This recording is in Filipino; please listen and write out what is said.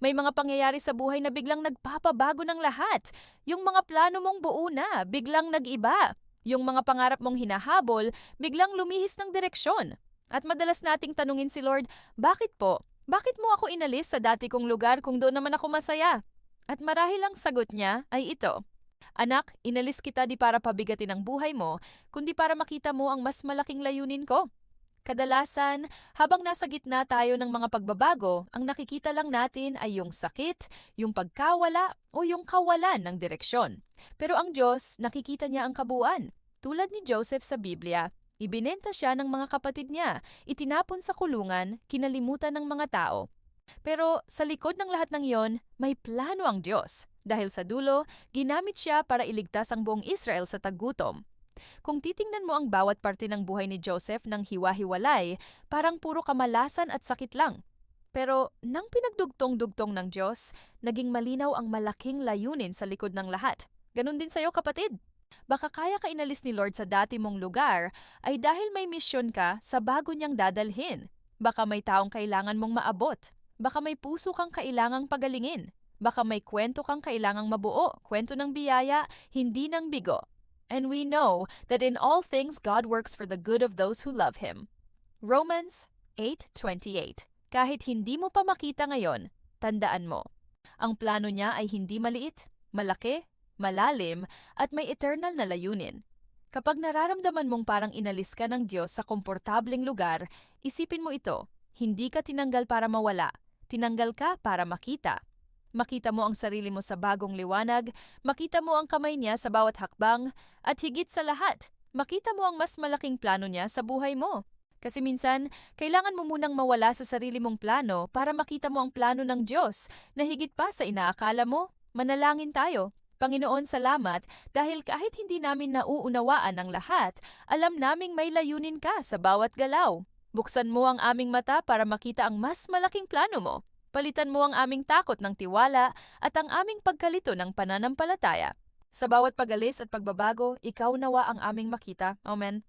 May mga pangyayari sa buhay na biglang nagpapabago ng lahat. Yung mga plano mong buo na, biglang nag-iba. Yung mga pangarap mong hinahabol, biglang lumihis ng direksyon. At madalas nating tanungin si Lord, bakit po? Bakit mo ako inalis sa dati kong lugar kung doon naman ako masaya? At marahil ang sagot niya ay ito. Anak, inalis kita di para pabigatin ang buhay mo, kundi para makita mo ang mas malaking layunin ko. Kadalasan, habang nasa gitna tayo ng mga pagbabago, ang nakikita lang natin ay yung sakit, yung pagkawala, o yung kawalan ng direksyon. Pero ang Diyos, nakikita niya ang kabuuan. Tulad ni Joseph sa Biblia, ibinenta siya ng mga kapatid niya, itinapon sa kulungan, kinalimutan ng mga tao. Pero sa likod ng lahat ng iyon, may plano ang Diyos. Dahil sa dulo, ginamit siya para iligtas ang buong Israel sa taggutom. Kung titingnan mo ang bawat parte ng buhay ni Joseph ng hiwa-hiwalay, parang puro kamalasan at sakit lang. Pero nang pinagdugtong-dugtong ng Diyos, naging malinaw ang malaking layunin sa likod ng lahat. Ganon din sa'yo kapatid. Baka kaya ka inalis ni Lord sa dati mong lugar ay dahil may misyon ka sa bago niyang dadalhin. Baka may taong kailangan mong maabot. Baka may puso kang kailangang pagalingin. Baka may kwento kang kailangang mabuo, kwento ng biyaya, hindi ng bigo. And we know that in all things God works for the good of those who love Him. Romans 8.28 Kahit hindi mo pa makita ngayon, tandaan mo, ang plano niya ay hindi maliit, malaki, malalim, at may eternal na layunin. Kapag nararamdaman mong parang inalis ka ng Diyos sa komportableng lugar, isipin mo ito, hindi ka tinanggal para mawala, tinanggal ka para makita. Makita mo ang sarili mo sa bagong liwanag, makita mo ang kamay niya sa bawat hakbang, at higit sa lahat, makita mo ang mas malaking plano niya sa buhay mo. Kasi minsan, kailangan mo munang mawala sa sarili mong plano para makita mo ang plano ng Diyos na higit pa sa inaakala mo. Manalangin tayo. Panginoon, salamat dahil kahit hindi namin nauunawaan ang lahat, alam naming may layunin ka sa bawat galaw. Buksan mo ang aming mata para makita ang mas malaking plano mo. Palitan mo ang aming takot ng tiwala at ang aming pagkalito ng pananampalataya. Sa bawat pagalis at pagbabago, ikaw nawa ang aming makita. Amen.